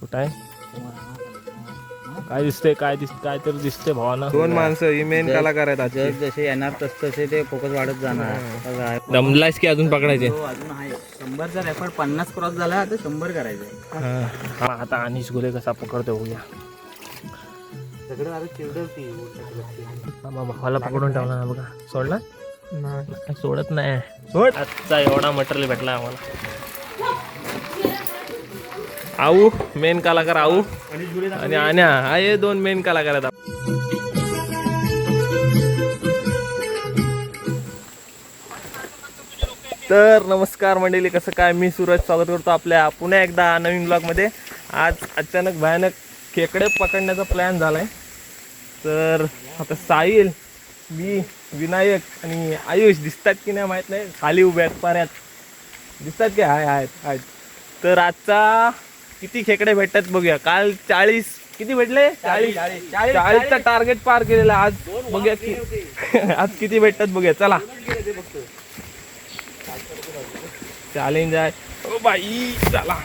कुठं आहे? काय दिसते काय दिस काय तर दिसते भावाना. दोन माणसं ही मेन कलाकार आहेत आजचे. जर जसे येणार तस तसे ते फोकस वाढत जाणार. काय? दमलायस की अजून पकडायचे? हो, अजून आहे. शंभरचा रेकॉर्ड पन्नास क्रॉस झाला आता शंभर करायचं. हा. आता अनिश गुले कसा पकडतो बघूया. हा, भावाला पकडून ठेवला ना बघा. सोडला? नाही, सोडत नाही. सोड. आजचा एवढा मटेरियल भेटला आम्हाला. आऊ मेन कलाकार आऊ. आणि आण्या हा हे दोन मेन कलाकार आहेत तर नमस्कार मंडळी कसं काय? मी सूरज स्वागत करतो आपल्या पुन्हा एकदा नवीन ब्लॉगमध्ये आज अचानक भयानक खेकडे पकडण्याचा प्लॅन झाला आहे तर आता साहिल मी विनायक आणि आयुष दिसतात की नाही माहीत नाही. खाली उभ्या आहेत पाऱ्यात दिसतात की? हाय आहेत आहेत तर आजचा किती खेकडे भेटतात बघूया. काल चाळीस किती भेटले? चाळीस. चाळीसचा टार्गेट पार केलेला आज बघूया की आज किती भेटतात बघूया. चला. चॅलेंज आहे. ओ बाई चला.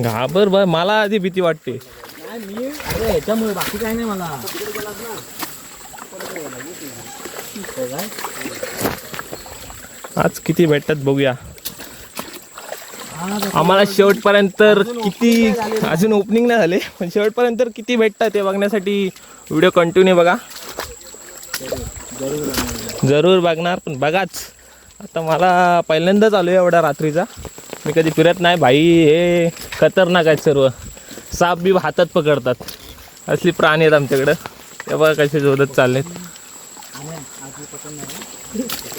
घाबर बाय मला आधी भीती वाटते. मी बाकी काय नाही मला. आज किती भेटतात बघूया. आम्हाला शेवटपर्यंत तर किती अजून ओपनिंग नाही झाले पण शेवटपर्यंत किती भेटतात ते बघण्यासाठी व्हिडिओ कंटिन्यू बघा. जरूर बघणार पण बघाच. आता मला पहिल्यांदाच आलो एवढ्या रात्रीचा. मी कधी फिरत नाही भाई हे खतरनाक आहेत सर्व. साप बी हातात पकडतात. असली प्राणी आहेत आमच्याकडं. ते बघा कसे जोरत चाललेत.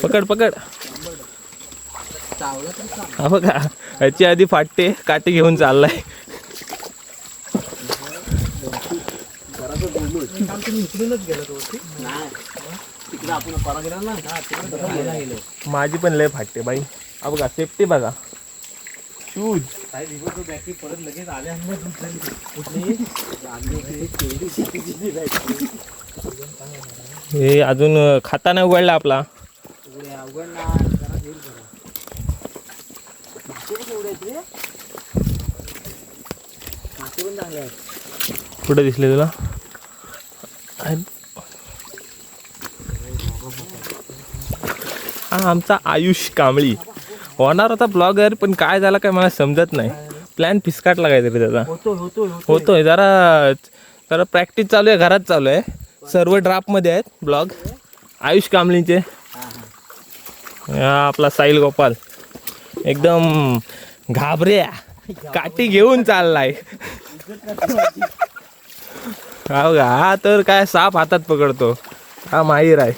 पकड पकड. हा बघा. ह्याची आधी फाटते काटे घेऊन चाललाय. माझी पण लय फाटते बाई. हा बघा सेफ्टी बघा. शूज परत लगेच आल्या हे अजून खाता नाही उघडला आपला. कुठे दिसले तुला. हा आमचा आयुष कांबळी. होणार होता ब्लॉगर पण काय झालं काय मला समजत नाही. प्लॅन फिसकाटला काहीतरी त्याचा. होतो होतो होतोय जरा जरा प्रॅक्टिस चालू आहे घरात चालू आहे. सर्व ड्राफ्टमध्ये आहेत ब्लॉग आयुष हा आपला साहिल गोपाल. एकदम घाबऱ्या काठी घेऊन चाललाय. हा बघा, हा तर काय साप हातात पकडतो. हा माहीर आहे.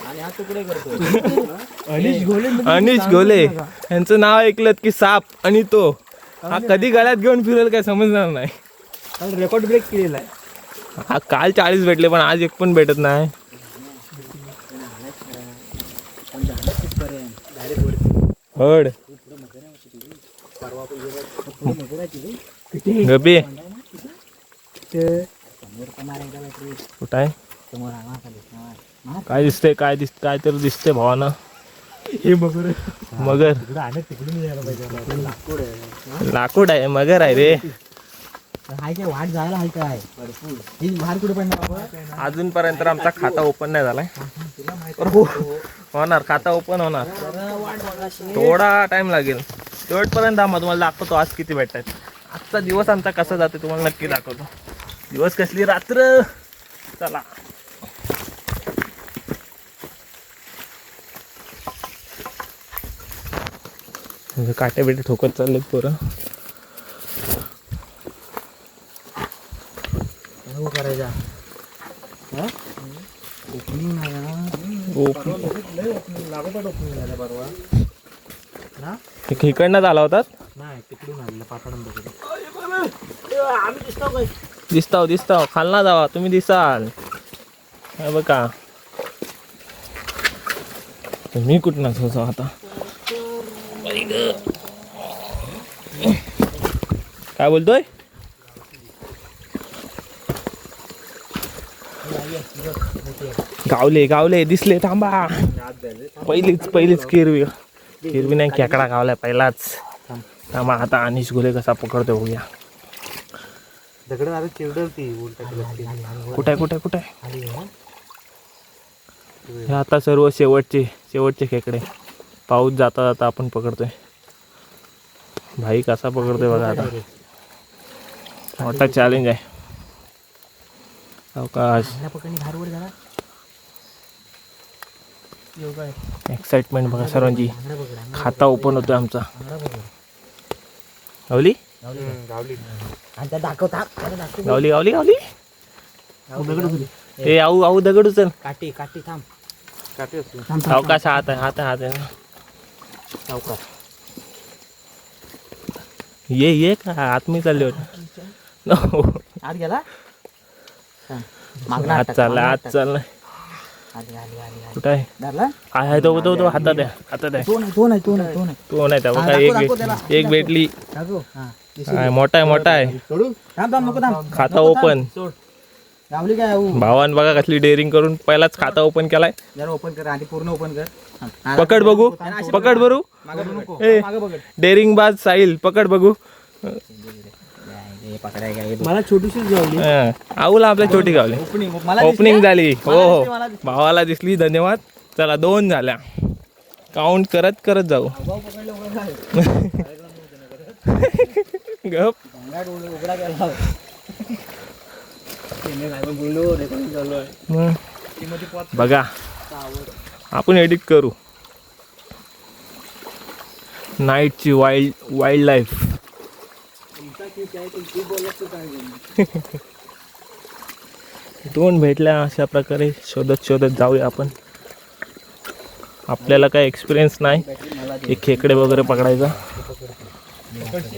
अनिश घोले यांचं नाव ऐकलं की साप आणि तो. हा कधी गळ्यात घेऊन फिरेल काय समजणार नाही. रेकॉर्ड ब्रेक केलेला आहे. हा काल चाळीस भेटले पण आज एक पण भेटत नाही. हड. कुठं आहे? काय दिसतंय काय दिस काय तर दिसतंय भावानं. हे मगर. मगर. लाकूड आहे मगर आहे रे. हाय काय वाट जायला हाय काय? भरपूर. ही बाहेर कुठे पडणार बाबा? अजूनपर्यंत आमचा खाता ओपन नाही झालाय. हो, होणार खाता ओपन होणार. थोडा टाइम लागेल. शेवटपर्यंत आम्हा तुम्हाला दाखवतो आज किती भेटतात आजचा दिवस आमचा कसा जातो तुम्हाला नक्की दाखवतो. दिवस कसली रात्र. चला. म्हणजे काटे बिटे ठोकत चाललेत पोरं हो करायचा. ओपनिंग नाही ना. ओपन लागोपाठ ओपनिंग झालं परवा. ना इकडनं आला होतात नाही तिकडून आलेलं पाकडून बघतो आम्ही दिसतो काय दिसताव दिसताव. खालना जावा तुम्ही दिसाल. हे बघा. मी कुठं नसतो आता. काय बोलतोय? गावले गावले दिसले थांबा. पहिलीच पहिलीच किरवी. किरवी नाही खेकडा गावलाय पहिलाच. थांबा आता अनिश गुले कसा पकडतो बघूया. कुठे कुठे कुठे? हे आता सर्व शेवटचे शेवटचे खेकडे. पाऊस जाता जाता आपण पकडतोय. भाई कसा पकडतोय बघा आता. मोठा चॅलेंज आहे. अवकाश. झाला एक्साइटमेंट बघा सर्वांची. खाता ओपन होतोय आमचा. गावली? गावली गावली. गावली. ए आऊ आऊ दगड उचल काठी काठी थांब. थांब अवकाश हात आहे हात आहे हात आहे. सावकाश ये ये का? आतमी चालले होते. नो आत गेला? चाललाय कुठं आहे? तो तो तो हातात आहे हातात आहे. तो नाही त्या बघा एक भेटली. मोठा आहे मोठा आहे. खाता. ओपन. भावान बघा कसली डेअरिंग करून पहिलाच खाता ओपन केलाय. ओपन कर आधी पूर्ण ओपन कर. पकड बघू पकड बरू. डेअरिंग बाज साहिल पकड बघू. मला छोटीशीच गावली. हं. आऊला आपल्या छोटी गावली. ओपनिंग मला ओपनिंग झाली. हो हो. भावाला दिसली. धन्यवाद. चला दोन झाल्या. काउंट करत करत जाऊ. गप. बघा. आपण एडिट करू. नाईटची वाईल्ड वाईल्ड लाईफ तुमचा ठीक आहे पण तू बोलत तर काय बोलणार? दोन भेटल्या अशा प्रकारे. शोधत शोधत जाऊया आपण. आपल्याला काय एक्सपिरियन्स नाही. एक खेकडे वगैरे पकडायचा.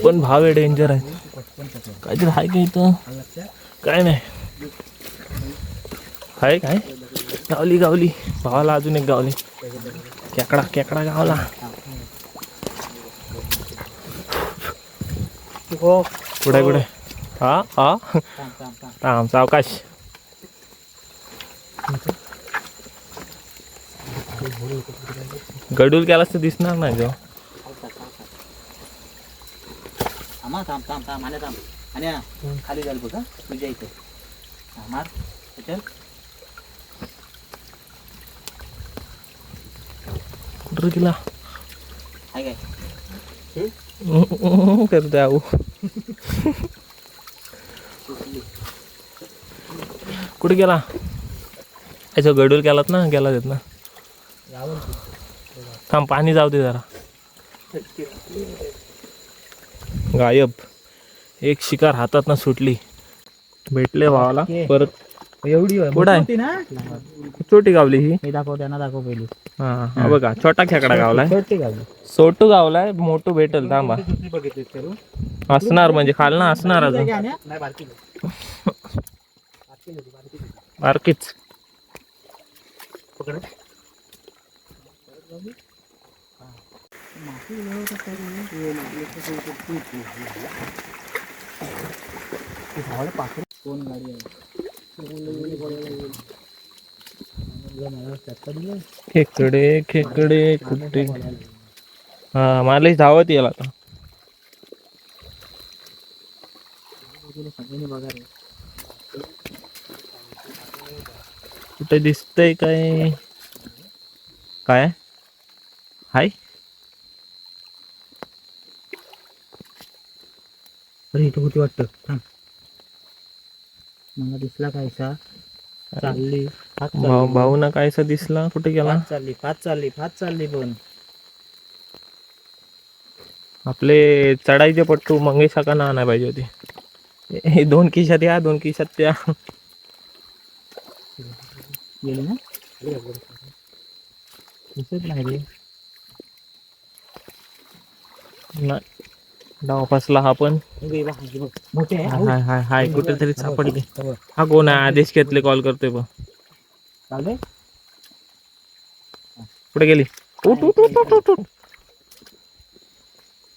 पण भाव आहे डेंजर आहे काहीतरी आहे का इथं? काय नाही. आहे काय? गावली गावली. भावाला अजून एक गावली. केकडा केकडा गावला. हो. कुठे कुठे? हा हा? थांब अवकाश गडूल केलास तर दिसणार नाही जो थांब थांब थांब आल्या थांब. आणि खाली जाईल बघ हा, तुझ्या इथे. हा, मार. चल. कुठं गेला? हाय काय? करते आऊ. कुठे गेला? अच्छा गडूल केलात ना? गेला देत ना. थांब पाणी जाऊ दे जरा. गायब. एक शिकार हातात ना सुटली. भेटले भावाला. परत एवढी कुठं आहे? छोटी गावली ही? दाखव त्यांना दाखव पहिली. हा बघा छोटा खेकडा गावलाय. छोटी गावली. सोटू गावलाय मोठू भेटल थांबा. असणार म्हणजे खाल ना असणार अजून. बारकीच कोण गाडी आहे खेकडे खेकडे कुठे? हा मला धावत येईल आता. कुठे दिसतंय काय? काय? हाय. अरे इथं होती वाटतं. मला दिसला कायसा चालली. भाऊ भाऊ ना कायसा दिसला? कुठे गेला? चालली फात चालली फात चालली पण. आपले चढाईचे पट्टू मंगेश काका आणायला पाहिजे होते. हे दोन खिशात या दोन खिशात त्या. गेली ना? दिसत नाही रे. नाही. डाव फसला हा पण. हाय हाय हाय कुठेतरी सापडली. हो. हा कोण आहे? आदेश घेतले कॉल करतोय बघ. चालतंय? कुठे गेली? उठ उठ उठ उठ उठ.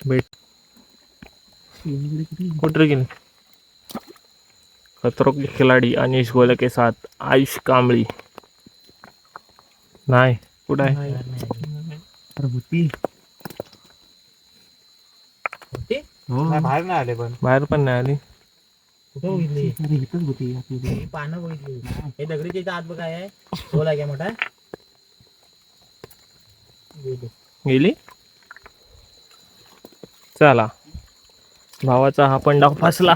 गेली? खतरों के खिलाडी अनिश गोले के साथ आयुष कांबळी. नाही. कुठं आहे? नाही, बाहेर नाही आले पण. बाहेर पण नाही आली. ही पानं बघितली. हे दगडीच्या इथं आत बघ काय आहे. होल आहे काय मोठा? गेली. चला. भावाचा हा पण डाव फसला.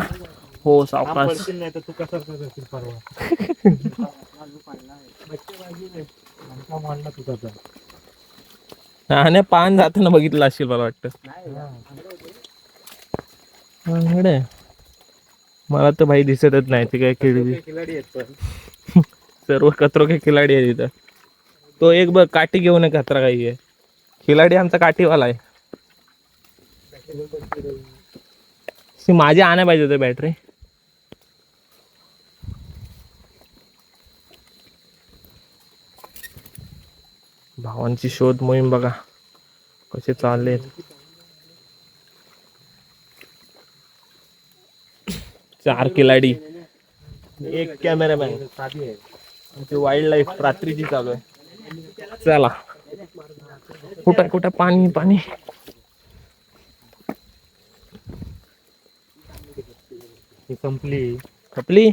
हो सावकाश नाही तर तू कसं करशील परवा? आमचा मांडला तुझा तर. आणि पान जाताना बघितलं असेल मला वाटतं. मला तर भाई दिसतच नाही ते काय खेळली ते खिलाडी आहेत सर्व कचरो के खिलाडी आहे तिथं तो एक बघ काठी घेऊन ये कचरा काही आहे. खिलाडी आमचा काठीवाला आहे. ती माझी आणाय पाहिजे होते बॅटरी भावांची शोध मोहीम बघा कसे चालले चार खिलाडी. एक कॅमेरामॅन आमची ते वाईल्ड लाईफ रात्रीची चालू आहे. चला. कुठं कुठं पाणी पाणी? ही संपली खपली?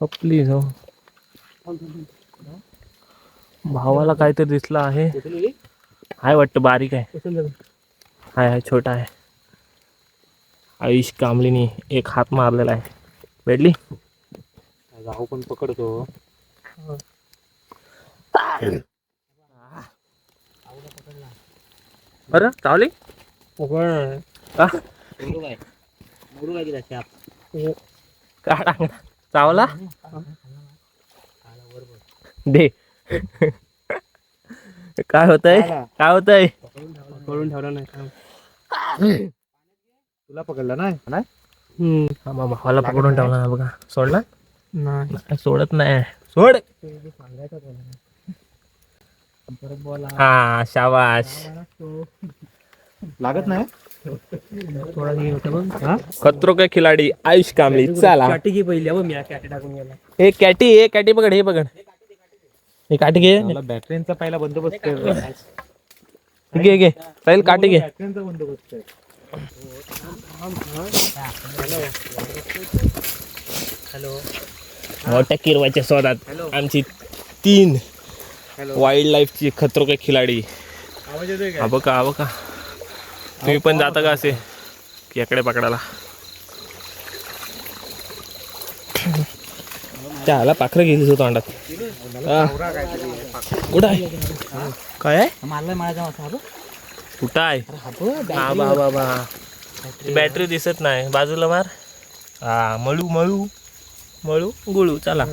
खपली हो. भावाला काहीतरी दिसलं आहे. हाय वाटतं बारीक आहे. हाय हाय छोटा आहे. आयुष कामलीनी एक हात मारलेला आहे. भेटली? जाऊ पण पकडतो. बरं चावली? पकड काय दिला शाप का टाकला चावला दे. काय होतंय? काय होतंय? पकडून ठेवला नाही तुला पकडला नाही? हा मग भावाला पकडून ठेवला ना बघा. सोडला? नाही. नाही, सोडत नाही. सोड. हा शाबाश लागत नाही? थोडा हे होतं बघ. हा? खतरो काय खिलाडी आयुष कामली चला. काठी घे पहिली मी काठी टाकून गेला. हे कॅटी हे कॅटी पकड हे पकड. हे काठी घे. मला बॅटरीचा पहिला बंदोबस्त कर. घे घे. साहिल काठी घे. बॅटरीचा बंदोबस्त कर. हॅलो. मोठ्या किरवाच्या स्वरात आमची तीन वाईल्ड लाईफची खतरो काय खिलाडी. आवाज येतोय हा बघा हा बघा. तुम्ही पण जाता का असे? खेकडे पकडायला. त्याला पाखरं गेली तोंडात. हा. कुठं आहे? काय आहे? मासा हा कुठं आहे? हा बा बा बा. बॅटरी दिसत नाही. बाजूला मार. हा मळू मळू. मळू गुळू चला.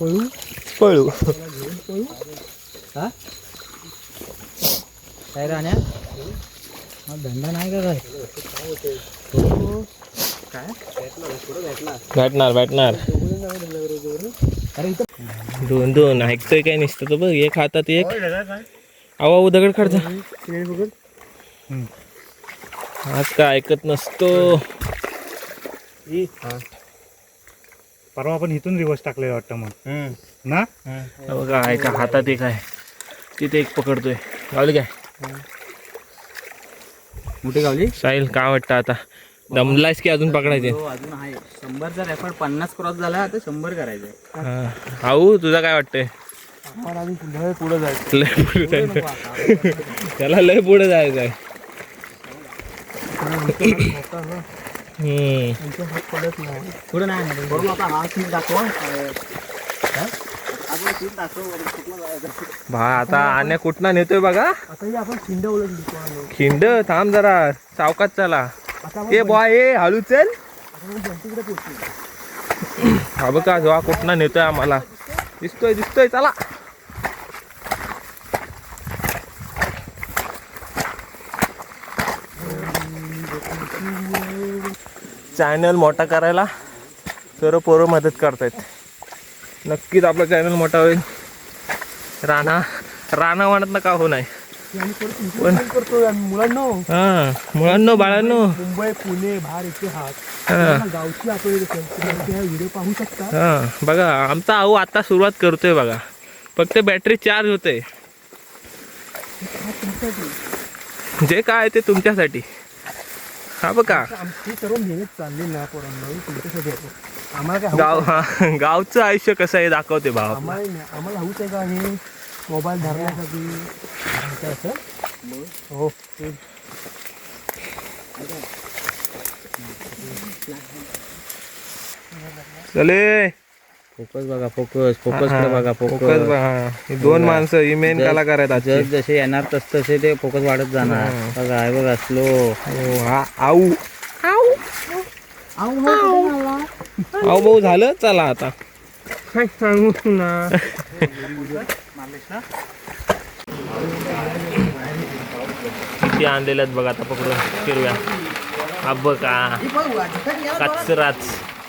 पळू. पळू. हा? काय राण्या? हा धंदा नाही का काय? भेटणार भेटणार. अरे इथं दोन दोन ऐकतोय काय नसतं तर बघ एक हातात एक. आवा दगड काढता आज काय ऐकत नसतो. परवा आपण इथून रिवर्स टाकले वाटतं मग. ना? हा बघा ऐका हातात एक आहे. तिथे एक पकडतोय. गावली काय मोठी गावली साहिल काय वाटतं आता? दमलायस की अजून पकडायचे? हो अजून आहे. शंभरचा रेकॉर्ड पन्नास क्रॉस झाला आता शंभर करायचं. हा. हाऊ तुझा काय वाटतंय? पुढे जायचं. लय पुढे जायचं. त्याला लय पुढे जायचं आहे. हम्म. पुढे नाही बरोबर भा आता आण्या कुठला नेतोय बघा? आता आपण खिंड खिंड थांब जरा सावकात चला. ए बॉय ए हळू चल. हा बघा जो कुठला नेतोय आम्हाला. दिसतोय दिसतोय चला. चॅनल मोठा करायला सर्व पोरं मदत करतायत. नक्कीच आपला चॅनल मोठा होईल. राणा राणा म्हणत ना का हो नाही? पण करतो मुलांना हा मुलांनो बाळांनो. मुंबई पुणे बाहेर इथे हात गावची आपण व्हिडिओ पाहू शकता हा बघा आमचा आऊ आता सुरुवात करतोय बघा. फक्त बॅटरी चार्ज होते. जे काय ते तुमच्यासाठी. हा बघा. आमची सर्व मेहनत चालली ना पोरांना तुमच्यासाठी गाव हा गावचं आयुष्य कसं आहे दाखवते भाव आम्हाला हऊस आहे का हे? मोबाईल धरण्यासाठी हो. चले. फोकस बघा फोकस फोकस बघा फोकस. बघा. ही दोन माणसं ही मेन कलाकार आहेत. जस जसे येणार तस तसे ते फोकस वाढत जाणार. बघा हे बघा स्लो हो, हा आऊ. आऊ भाऊ झालं? चला आता. काय सांगू ना किती आणलेल्या आहेत बघा आता पकडून हा बघा कचराच.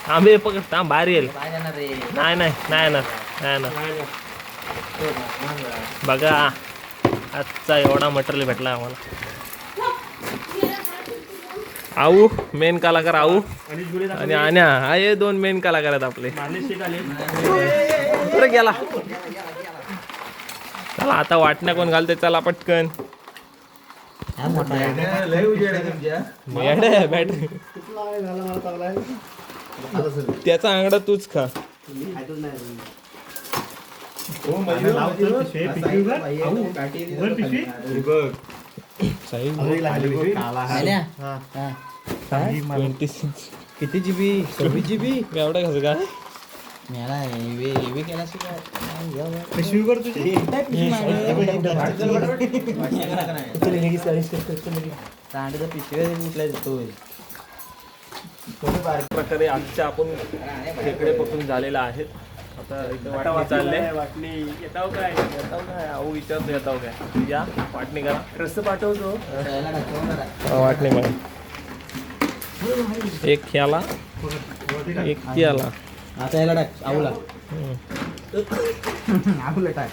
आंबे पकड थांब बाहेर येईल नाही नाही नाही ना नाही ना बघा आजचा एवढा मटेरियल भेटला आम्हाला. आऊ मेन कलाकार आऊ आणि आण्या आहे दोन मेन कलाकार आहेत आपले बरं गेला चला आता वाटण्या कोण घालते चला पटकन येडे त्याचा आंगडा तूच खा ट्वेंटी सिक्स किती जीबी सव्वीस जीबी एवढा कसं का मेला हेवी हेवी केला पिशवीवर तुझी सांडचा पिशव्या कुठल्या देतोय प्रकारे आजच्या आपण खेकडे पकडून झालेला आहेत आता इथं वाटणी चालले वाटणी येताव काय? येताव काय? अहो विचारतो येताव काय. या वाटणी करा. रस्ते पाठवतो. वाटणी मग एक ख्याला एक कियाला आता याला टाक आवला. आवला टाक.